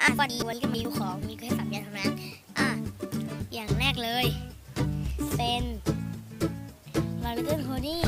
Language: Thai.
อะวันนี้วันก็มีของมีแค่สามอย่างเท่านั้นอะอย่างแรกเลย เป็นมาร์เกอร์โฮนี่